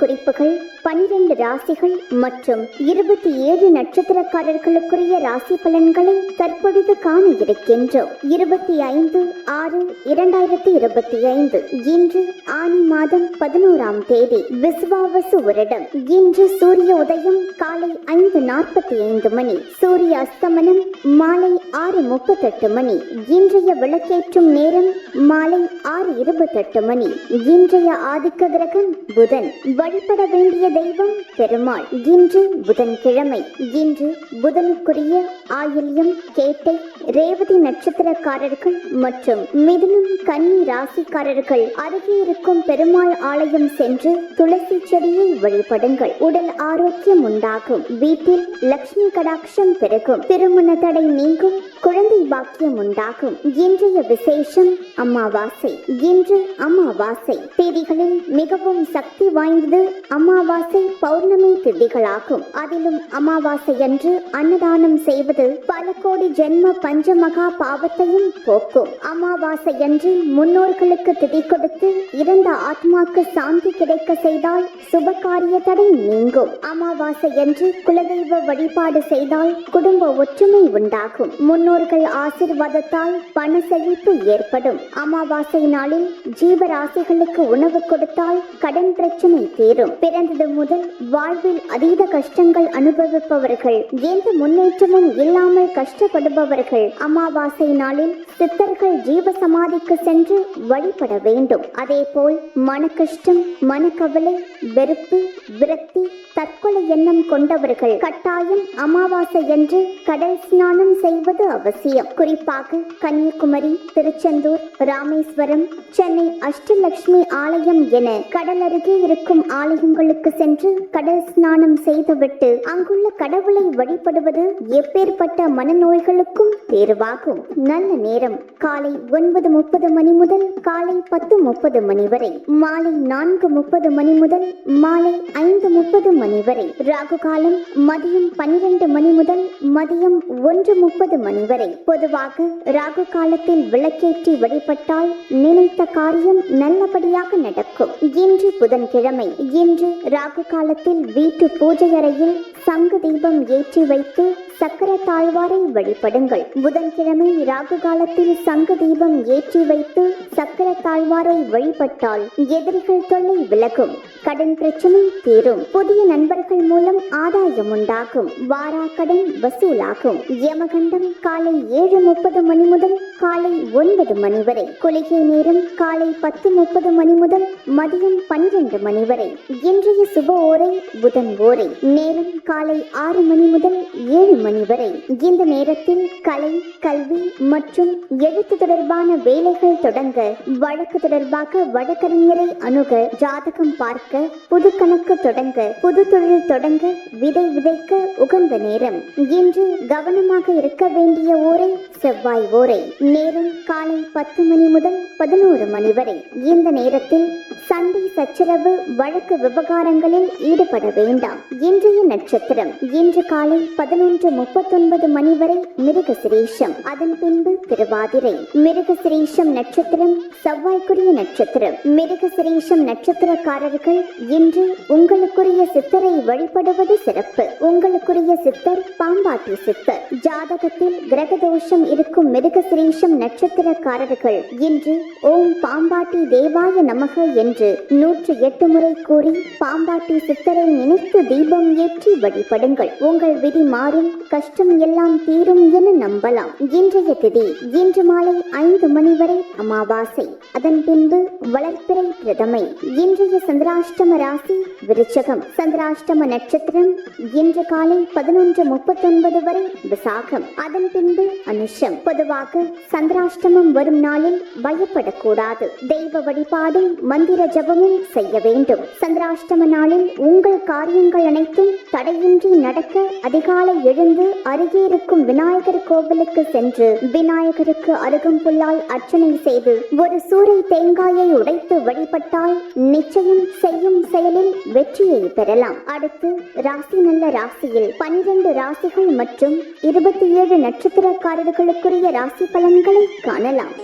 குறிப்புகள் பனிரெண்டு ராசிகள் மற்றும் இருபத்தி ஏழு நட்சத்திரக்காரர்களுக்குரிய ராசி பலன்களை தற்பொழுது காண இருக்கின்றோம் இருபத்தி ஐந்து ஆறு இரண்டாயிரத்தி இருபத்தி ஐந்து. இன்று ஆனி மாதம் பதினோராம் தேதி விஸ்வாவசு வருடம். இன்று சூரிய உதயம் காலை ஐந்து நாற்பத்தி ஐந்து மணி சூரிய அஸ்தமனம் மாலை ஆறு முப்பத்தெட்டு மணி இன்றைய விளக்கேற்றும் நேரம் மாலை ஆறு இருபத்தெட்டு மணி. இன்றைய ஆதிக்க கிரகம் புதன். வழிபட வேண்டிய தெய்வம் பெருமாள். இன்று புதன்கிழமை. இன்று புதனுக்குரிய ஆயில்யம் கேட்டை ரேவதி நட்சத்திரக்காரர்கள் மற்றும் மிதுனம் கன்னி ராசிக்காரர்கள் அருகே இருக்கும் பெருமாள் ஆலயம் சென்று துளசி செடியை வழிபடுங்கள். உடல் ஆரோக்கியம் உண்டாகும். வீட்டில் லட்சுமி கடாட்சம் பெருகும். திருமண தடை நீங்கும். குழந்தை பாக்கியம் உண்டாகும். இன்றைய விசேஷம் அமாவாசை. இன்று அமாவாசை. தேதிகளில் மிகவும் சக்தி வாய்ந்தது அமாவாசை பௌர்ணமி நாட்களாகும். அதிலும் அமாவாசை அன்று அன்னதானம் செய்வது பல கோடி ஜென்ம பஞ்சமகா பாவத்தையும் போக்கும். அமாவாசை அன்று முன்னோர்களுக்கு திதி கொடுத்து இறந்த ஆத்மாக்கு சாந்தி கிடைக்க செய்தால் சுபகாரிய தடை நீங்கும். அமாவாசை அன்று குலதெய்வ வழிபாடு செய்தால் குடும்ப ஒற்றுமை உண்டாகும். முன்னோர்கள் ஆசிர்வாதத்தால் பண செழிப்பு ஏற்படும். அமாவாசை நாளில் ஜீவராசிகளுக்கு உணவு கொடுத்தால் கடன் பிரச்சனை தீரும். பிறந்தது முதல் வாழ்வில் அதிக அதீத கஷ்டங்கள் அனுபவிப்பவர்கள் எந்த முன்னேற்றமும் இல்லாமல் கஷ்டப்படுபவர்கள் அமாவாசை நாளில் சித்தர்கள் ஜீவ சமாதிக்கு சென்று வழிபட வேண்டும். அதேபோல் மன கஷ்டம் மனக்கவலை வெறுப்பு விரக்தி தற்கொலை எண்ணம் கொண்டவர்கள் கட்டாயம் அமாவாசை என்று கடல் ஸ்நானம் செய்வது அவசியம். குறிப்பாக கன்னியாகுமரி திருச்செந்தூர் ராமேஸ்வரம் சென்னை அஷ்டலட்சுமி ஆலயம் என கடல் அருகே இருக்கும் ஆலயங்களுக்கு சென்று கடல் ஸ்நானம் செய்துவிட்டு அங்குள்ள கடவுளை வழிபடுவது எப்பேற்பட்ட மனநோய்களுக்கும் தேர்வாகும். நல்ல நேரம். காலை ஒன்பது முப்பது மணி முதல் காலை பத்து முப்பது மணி வரை. மாலை நான்கு முப்பது மணி முதல் மாலை ஐந்து முப்பது மணி வரை. ராகு காலம் மதியம் பன்னிரண்டு மணி முதல் மதியம் ஒன்று முப்பது மணி வரை. பொதுவாக ராகு காலத்தில் விளக்கேற்றி வழிபட்டால் நினைத்த காரியம் நல்லபடியாக நடக்கும். இன்று புதன்கிழமை. இன்று ராகு காலத்தில் வீட்டு பூஜை அறையில் சங்கு தீபம் ஏற்றி வைத்து சக்கர தாழ்வாரை வழிபடுங்கள். புதன்கிழமை ராகு காலத்தில் சங்கு தீபம் ஏற்றி வைத்து சக்கர தாழ்வாரை வழிபட்டால் எதிரிகள் தொல்லை விலகும். கடன் பிரச்சனை தீரும். புதிய நண்பர்கள் மூலம் ஆதாயம் உண்டாகும். வாரா கடன் வசூலாகும். யமகண்டம் காலை ஏழு முப்பது மணி முதல் காலை ஒன்பது மணி வரை. குளிகை நேரம் காலை பத்து முப்பது மணி முதல் மதியம் பன்னிரண்டு மணி வரை. இன்றைய சுப ஓரை புதன் ஓரை. நேரம் காலை ஆறு மணி முதல் ஏழு மணி வரை. இந்த நேரத்தில் கலை கல்வி மற்றும் எழுத்து தொடர்பான வேலைகள் தொடங்க வழக்கு தொடர்பாக வழக்கறிஞரை அணுக ஜாதகம் பார்க்க புது கணக்கு தொடங்க புது தொழில் தொடங்க விதை விதைக்க உகந்த நேரம். இன்று கவனமாக இருக்க வேண்டிய ஓரை செவ்வாய் ஓரை நேரம் காலை பத்து மணி முதல் பதினோரு மணி வரை. இந்த நேரத்தில் சண்டை சச்சரவு வழக்கு விவகாரங்களில் ஈடுபட வேண்டாம். இன்றைய நட்சத்திரம் இன்று காலை பதினொன்று முப்பத்தொன்பது மணி வரை மிருக சிரேஷம் அதன் பின்பு திருவாதிரை. மிருக சிரேஷம் நட்சத்திரம் செவ்வாய்க்குரிய நட்சத்திரம். மிருக சிரேஷம் நட்சத்திரக்காரர்கள் இன்று உங்களுக்குரிய சித்தரை வழிபடுவது சிறப்பு. உங்களுக்குரிய சித்தர் பாம்பாட்டி சித்தர். ஜாதகத்தில் கிரகதோஷம் இருக்கும் மிருக சிரேஷம் நட்சத்திரக்காரர்கள் இன்று ஓம் பாம்பாட்டி தேவாய நமக என்று நூற்று எட்டு முறை கூறி பாம்பாட்டி சித்தரை நினைத்து தீபம் ஏற்றி வழிபடுங்கள். உங்கள் விதி மாறும் கஷ்டம் எல்லாம் தீரும் என நம்பலாம். இன்றைய திதி இன்று மாலை ஐந்து மணி வரை அமாவாசை. அதன் பின்பு வளர்ப்பிறை பிரதமை. இன்றைய சந்திராஷ்டம ராசி விருச்சகம். சந்திராஷ்டம நட்சத்திரம் இன்று காலை பதினொன்று முப்பத்தொன்பது வரை விசாகம். அதன் பின்பு அனுஷம். பொதுவாக சந்திராஷ்டமம் வரும் நாளில் பயப்படக்கூடாது. தெய்வ வழிபாடும் மந்திர ஜபமும் செய்ய வேண்டும். சந்திராஷ்டம நாளில் உங்கள் காரியங்கள் அனைத்தும் தடையின்றி நடக்க அதிகாலை எழுந்து அருகே இருக்கும் விநாயகர் கோவிலுக்கு சென்று விநாயகருக்கு அருகம்புல்லால் அர்ச்சனை செய்து ஒரு சூறை தேங்காயை உடைத்து வழிபட்டால் நிச்சயம் செய்யும் செயலில் வெற்றியை பெறலாம். அடுத்து ராசி நல்ல ராசியில் பனிரெண்டு ராசிகள் மற்றும் இருபத்தி ஏழு நட்சத்திரக்காரர்களுக்குரிய ராசி பலன்களை காணலாம்.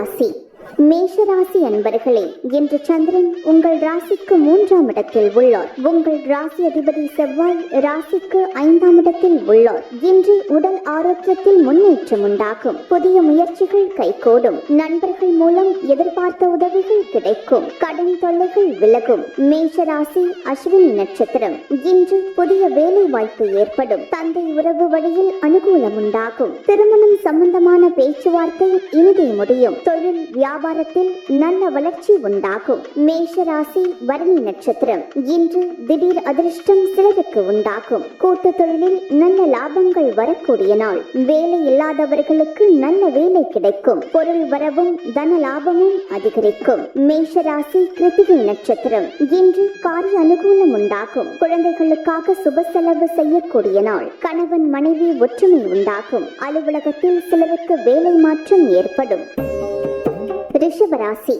ராசி மேஷராசி அன்பர்களே இன்று சந்திரன் உங்கள் ராசிக்கு மூன்றாம் இடத்தில் உள்ளார். உங்கள் ராசி அதிபதி செவ்வாய் ராசிக்கு ஐந்தாம் இடத்தில் உள்ளார். இன்று உடல் ஆரோக்கியத்தில் முன்னேற்றம் உண்டாகும். புதிய முயற்சிகள் கைகூடும். நண்பர்கள் மூலம் எதிர்பார்த்த உதவிகள் கிடைக்கும். கடன் தொல்லைகள் விலகும். மேஷராசி அஸ்வினி நட்சத்திரம் இன்று புதிய வேலை வாய்ப்பு ஏற்படும். தந்தை உறவு வழியில் அனுகூலம் உண்டாகும். திருமணம் சம்பந்தமான பேச்சுவார்த்தை இனிதே முடியும். தொழில் வியாபாரத்தில் நல்ல வளர்ச்சி உண்டாகும். மேஷராசி வரணி நட்சத்திரம். இன்று திடீர் அதிர்ஷ்டம் சிலருக்கு உண்டாகும். கூட்டு தொழிலில் நல்ல லாபங்கள் வரக்கூடிய நாள். வேலை இல்லாதவர்களுக்கு நல்ல வேலை கிடைக்கும். பொருள் வரவும் தன லாபமும் அதிகரிக்கும். மேஷராசி கிருத்திகை நட்சத்திரம். இன்று காரிய அனுகூலம் உண்டாகும். குழந்தைகளுக்காக சுப செலவு செய்யக்கூடிய நாள். கணவன் மனைவி ஒற்றுமை உண்டாகும். அலுவலகத்தில் சிலருக்கு வேலை மாற்றம் ஏற்படும். ரிஷபராசி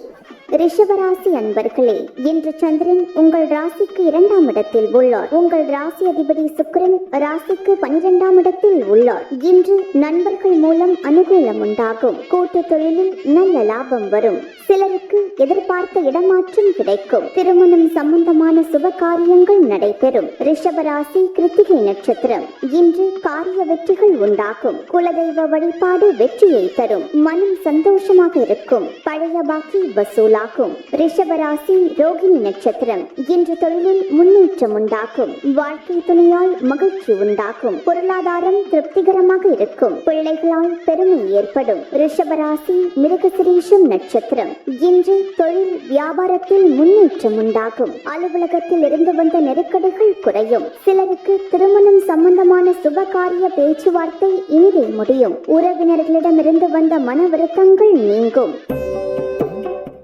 ரிஷபராசி அன்பர்களே இன்று சந்திரன் உங்கள் ராசிக்கு இரண்டாம் இடத்தில் உள்ளார். உங்கள் ராசி அதிபதி சுக்கிரன் ராசிக்கு பனிரெண்டாம் இடத்தில் உள்ளார். இன்று நண்பர்கள் மூலம் அனுகூலம் உண்டாகும். கூட்டு தொழிலில் நல்ல லாபம் வரும். சிலருக்கு எதிர்பார்த்த இடமாற்றம் கிடைக்கும். திருமணம் சம்பந்தமான சுப காரியங்கள் நடைபெறும். ரிஷபராசி கிருத்திகை நட்சத்திரம். இன்று காரிய வெற்றிகள் உண்டாகும். குலதெய்வ வழிபாடு வெற்றியை தரும். மனம் சந்தோஷமாக இருக்கும். பழைய பாக்கி வசூலா உண்டாக்கும். ரிஷபராசி ரோகிணி நட்சத்திரம். இன்று தொழிலில் முன்னேற்றம் உண்டாக்கும். வாழ்க்கை துணையால் மகிழ்ச்சி உண்டாக்கும். பொருளாதாரம் திருப்திகரமாக இருக்கும். பிள்ளைகளால் பெருமை ஏற்படும். ரிஷபராசி மிருகசிரீஷம் நட்சத்திரம். இன்று தொழில் வியாபாரத்தில் முன்னேற்றம் உண்டாகும். அலுவலகத்தில் இருந்து வந்த நெருக்கடிகள் குறையும். சிலருக்கு திருமணம் சம்பந்தமான சுபகாரிய பேச்சுவார்த்தை இனிதே முடியும். உறவினர்களிடமிருந்து வந்த மன வருத்தங்கள் நீங்கும்.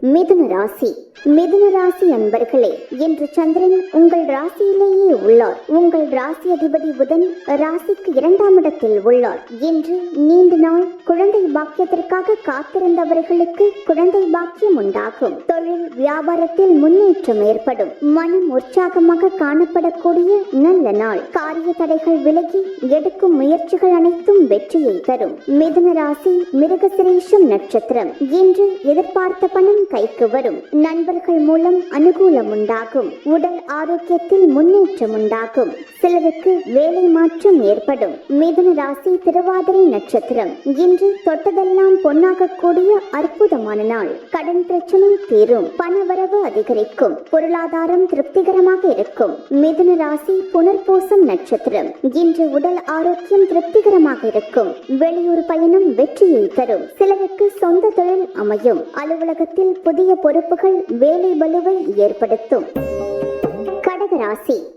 மிதுன ராசி. மிதுன ராசி அன்பர்களே இன்று சந்திரன் உங்கள் ராசியிலேயே உள்ளார். உங்கள் ராசி அதிபதி புதன் ராசிக்கு இரண்டாம் இடத்தில் உள்ளார். இன்று நீண்ட நாள் குழந்தை பாக்கியத்திற்காக காத்திருந்தவர்களுக்கு குழந்தை பாக்கியம் உண்டாகும். தொழில் வியாபாரத்தில் முன்னேற்றம் ஏற்படும். மனம் உற்சாகமாக காணப்படக்கூடிய நல்ல நாள். காரிய தடைகள் விலகி எடுக்கும் முயற்சிகள் அனைத்தும் வெற்றியை தரும். மிதுன ராசி மிருகசிரேஷம் நட்சத்திரம். இன்று எதிர்பார்த்த பணம் கைக்கு வரும். நண்பர் நண்பர்கள் மூலம் அனுகூலம் உண்டாகும் உடல் ஆரோக்கியத்தில் முன்னேற்றம் உண்டாகும் சிலருக்கு வேலை மாற்றம் ஏற்படும். மிதுன ராசி திருவாதிரை நட்சத்திரம். இன்று தொட்டதெல்லாம் பொன்னாகக்கூடிய அற்புதமான நாள். கடன் பிரச்சனை தீரும். பணவரவு அதிகரிக்கும். பொருளாதாரம் திருப்திகரமாக இருக்கும். மிதுன ராசி புனர்பூசம் நட்சத்திரம். இன்று உடல் ஆரோக்கியம் திருப்திகரமாக இருக்கும். வெளியூர் பயணம் வெற்றியை தரும். சிலருக்கு சொந்த தொழில் அமையும். அலுவலகத்தில் புதிய பொறுப்புகள் வேலை வலுவை ஏற்படுத்தும். கடகராசி.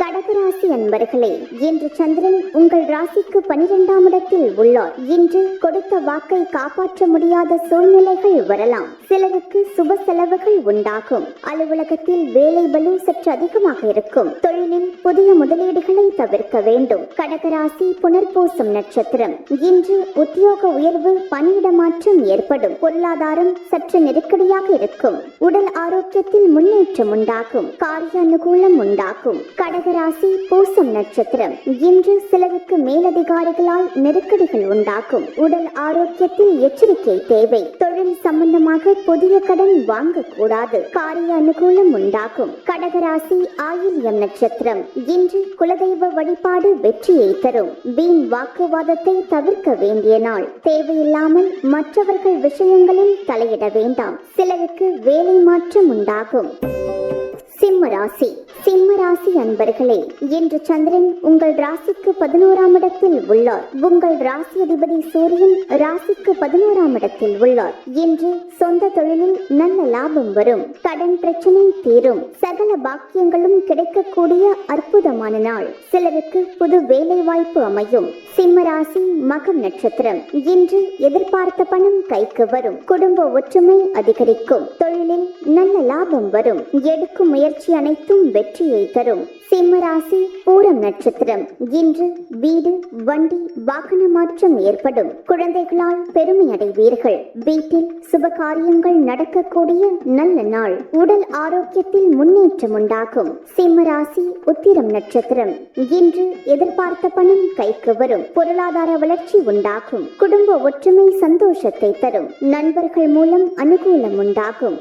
கடகராசி அன்பர்களே இன்று சந்திரன் உங்கள் ராசிக்கு பனிரெண்டாம் இடத்தில் உள்ளார். இன்று கொடுத்த வாக்கை காப்பாற்ற முடியாத சூழ்நிலைகள் வரலாம். சிலருக்கு சுப செலவுகள் உண்டாகும். அலுவலகத்தில் வேலை பலு சற்று அதிகமாக இருக்கும். தொழிலில் புதிய முதலீடுகளை தவிர்க்க வேண்டும். கடகராசி புனர்பூசம் நட்சத்திரம். இன்று உத்தியோக உயர்வு பணியிட மாற்றம் ஏற்படும். பொருளாதாரம் சற்று நெருக்கடியாக இருக்கும். உடல் ஆரோக்கியத்தில் முன்னேற்றம் உண்டாகும். காரிய அனுகூலம் உண்டாகும். கடகராசி பூசம் நட்சத்திரம். இன்று சிலருக்கு மேலதிகாரிகளால் நெருக்கடிகள் உண்டாகும். உடல் ஆரோக்கியத்தில் எச்சரிக்கை தேவை. தொழில் சம்பந்தமாக புதிய கடன் வாங்கக்கூடாது. காரிய அனுகூலம் உண்டாகும். கடகராசி ஆயில்யம் நட்சத்திரம். இன்று குலதெய்வ வழிபாடு வெற்றியை தரும். வீண் வாக்குவாதத்தை தவிர்க்க வேண்டிய நாள். தேவையில்லாமல் மற்றவர்கள் விஷயங்களில் தலையிட வேண்டாம். சிலருக்கு வேலை மாற்றம் உண்டாகும். சிம்ம ராசி. அன்பர்களே இன்று சந்திரன் உங்கள் ராசிக்கு பதினோராம் இடத்தில் உள்ளார். உங்கள் ராசி அதிபதி சூரியன் ராசிக்கு பதினோராம் இடத்தில் உள்ளார். இன்று சொந்த தொழிலில் நல்ல லாபம் வரும். கடன் பிரச்சனை தீரும். சகல பாக்கியங்களும் கிடைக்கக்கூடிய அற்புதமான நாள். சிலருக்கு புது வேலை வாய்ப்பு அமையும். சிம்ம ராசி மகம் நட்சத்திரம். இன்று எதிர்பார்த்த பணம் கைக்கு வரும். குடும்ப ஒற்றுமை அதிகரிக்கும். தொழில் தொழிலில் நல்ல லாபம் வரும். எடுக்கும் முயற்சி அனைத்தும் வெற்றியை தரும். சிம்ம ராசி பூரம் நட்சத்திரம். இன்று வீடு வண்டி வாகன மாற்றம் ஏற்படும். குழந்தைகளால் பெருமை அடைவீர்கள். வீட்டில் சுப காரியங்கள் நடக்கக்கூடிய நல்ல நாள். உடல் ஆரோக்கியத்தில் முன்னேற்றம் உண்டாகும். சிம்ம ராசி உத்திரம் நட்சத்திரம். இன்று எதிர்பார்த்த பணம் கைக்கு வரும். பொருளாதார வளர்ச்சி உண்டாகும். குடும்ப ஒற்றுமை சந்தோஷத்தை தரும். நண்பர்கள் மூலம் அனுகூலம் உண்டாகும்.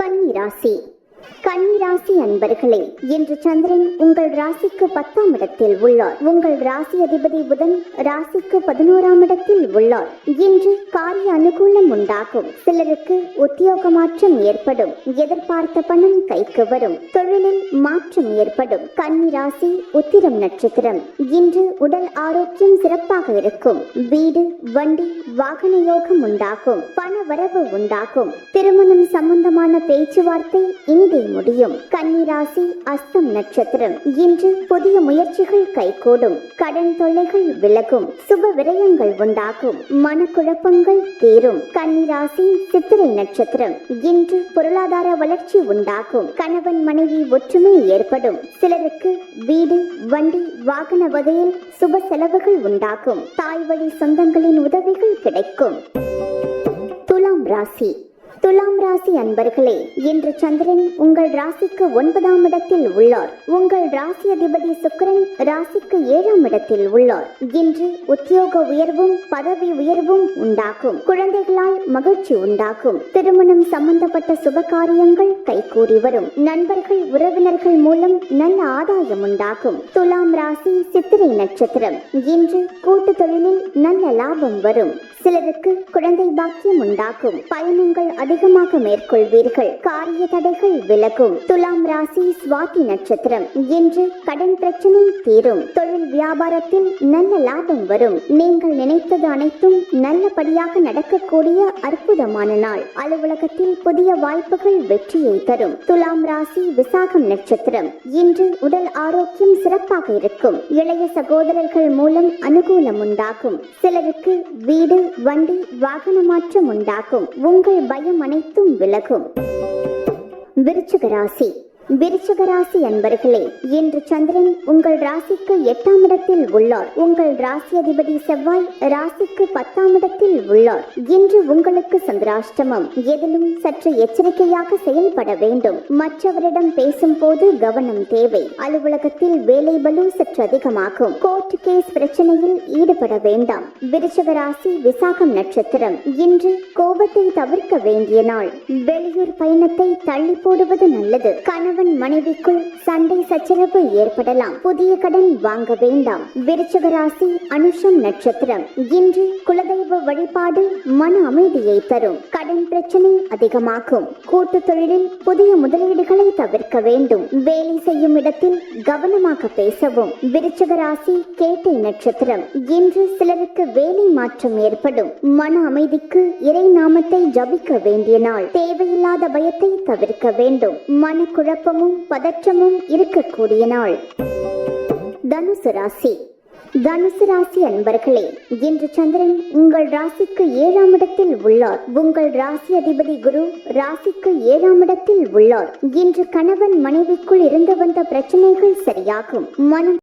கன்னிராசி கன்னிராசி அன்பர்களே இன்று சந்திரன் உங்கள் ராசிக்கு பத்தாம் இடத்தில் உள்ளார். உங்கள் ராசி அதிபதி புதன் ராசிக்கு பதினோராம் இடத்தில் உள்ளார். இன்று காரிய அனுகூலம் உண்டாகும். சிலருக்கு உத்தியோக மாற்றம் ஏற்படும். எதிர்பார்த்த பணம் கைக்கு வரும். தொழிலில் மாற்றம் ஏற்படும். கன்னிராசி உத்திரம் நட்சத்திரம். இன்று உடல் ஆரோக்கியம் சிறப்பாக இருக்கும். வீடு வண்டி வாகன யோகம் உண்டாகும். பண வரவு உண்டாகும். திருமணம் சம்பந்தமான பேச்சுவார்த்தை இனிதே முடியும். கன்னிராசி அஸ்தம் நட்சத்திரம். இன்று புதிய முயற்சிகள் கைகூடும். கடன் தொல்லைகள் விலகும். சுப விரயங்கள் உண்டாகும். மனக்குழப்பங்கள் தீரும். கன்னிராசி சித்திரை நட்சத்திரம். இன்று பொருளாதார வளர்ச்சி உண்டாகும். கணவன் மனைவி ஒற்றுமை ஏற்படும். சிலருக்கு வீடு வண்டி வாகன வகையில் சுப செலவுகள் உண்டாகும். தாய் வழி சொந்தங்களின் உதவிகள் கிடைக்கும். துலாம் ராசி. துலாம் ராசி அன்பர்களே இன்று சந்திரன் உங்கள் ராசிக்கு ஒன்பதாம் இடத்தில் உள்ளார். உங்கள் ராசி அதிபதி சுக்கிரன் ராசிக்கு ஏழாம் இடத்தில் உள்ளார். இன்று உத்தியோக உயர்வும் பதவி உயர்வும் உண்டாகும். குழந்தைகளால் மகிழ்ச்சி உண்டாகும். திருமணம் சம்பந்தப்பட்ட சுப காரியங்கள் கைகூடி வரும். நண்பர்கள் உறவினர்கள் மூலம் நல்ல ஆதாயம் உண்டாகும். துலாம் ராசி சித்திரை நட்சத்திரம். இன்று கூட்டு தொழிலில் நல்ல லாபம் வரும். சிலருக்கு குழந்தை பாக்கியம் உண்டாகும் பயணங்கள் அதிகமாக மேற்கொள்வீர்கள். காரிய தடைகள் விலகும். துலாம் ராசி சுவாதி நட்சத்திரம். இன்று கடன் பிரச்சனை தீரும். தொழில் வியாபாரத்தில் நல்ல லாபம் வரும். நீங்கள் நினைத்தது அனைத்தும் நல்லபடியாக நடக்கக்கூடிய அற்புதமான நாள். அலுவலகத்தில் புதிய வாய்ப்புகள் வெற்றியை தரும். துலாம் ராசி விசாகம் நட்சத்திரம். இன்று உடல் ஆரோக்கியம் சிறப்பாக இருக்கும். இளைய சகோதரர்கள் மூலம் அனுகூலம் உண்டாகும். சிலருக்கு வீடு வண்டி வாகன மாற்றம் உண்டாகும். உங்கள் பயம் அனைத்தும் விலகும். விருச்சிக ராசி. விருச்சக ராசி அன்பர்களே இன்று சந்திரன் உங்கள் ராசிக்கு எட்டாம் இடத்தில் உள்ளார். உங்கள் ராசி அதிபதி செவ்வாய் ராசிக்கு பத்தாம் இடத்தில் உள்ளார். இன்று உங்களுக்கு சந்திராஷ்டமம். எதிலும் சற்று எச்சரிக்கையாக செயல்பட வேண்டும். மற்றவரிடம் பேசும் போது கவனம் தேவை. அலுவலகத்தில் வேலை பலு சற்று அதிகமாகும். கோர்ட் கேஸ் பிரச்சனையில் ஈடுபட வேண்டாம். விருச்சக ராசி விசாகம் நட்சத்திரம். இன்று கோபத்தை தவிர்க்க வேண்டிய நாள். வெளியூர் பயணத்தை தள்ளி போடுவது நல்லது. கணவன் கணவன் மனைவிக்குள் சண்டை சச்சரவு ஏற்படலாம். புதிய கடன் வாங்க வேண்டாம். விருச்சக ராசி அனுஷம் நட்சத்திரம். இன்று குலதெய்வ வழிபாடு மன அமைதியை தரும். கடன் பிரச்சனை அதிகமாகும். கூட்டு தொழிலில் புதிய முதலீடுகளை தவிர்க்க வேண்டும். வேலை செய்யும் இடத்தில் கவனமாக பேசவும். விருச்சக ராசி கேட்டை நட்சத்திரம். இன்று சிலருக்கு வேலை மாற்றம் ஏற்படும். மன அமைதிக்கு இறை நாமத்தை ஜபிக்க வேண்டிய நாள். தேவையில்லாத பயத்தை தவிர்க்க வேண்டும். மனக்குழப்பம் குழப்பமும் பதற்றமும் இருக்கக்கூடிய நாள். தனுசு ராசி. தனுசு ராசி அன்பர்களே இன்று சந்திரன் உங்கள் ராசிக்கு ஏழாம் இடத்தில் உள்ளார். உங்கள் ராசி அதிபதி குரு ராசிக்கு ஏழாம் இடத்தில் உள்ளார். இன்று கணவன் மனைவிக்குள் இருந்து வந்த பிரச்சனைகள் சரியாகும். மனம்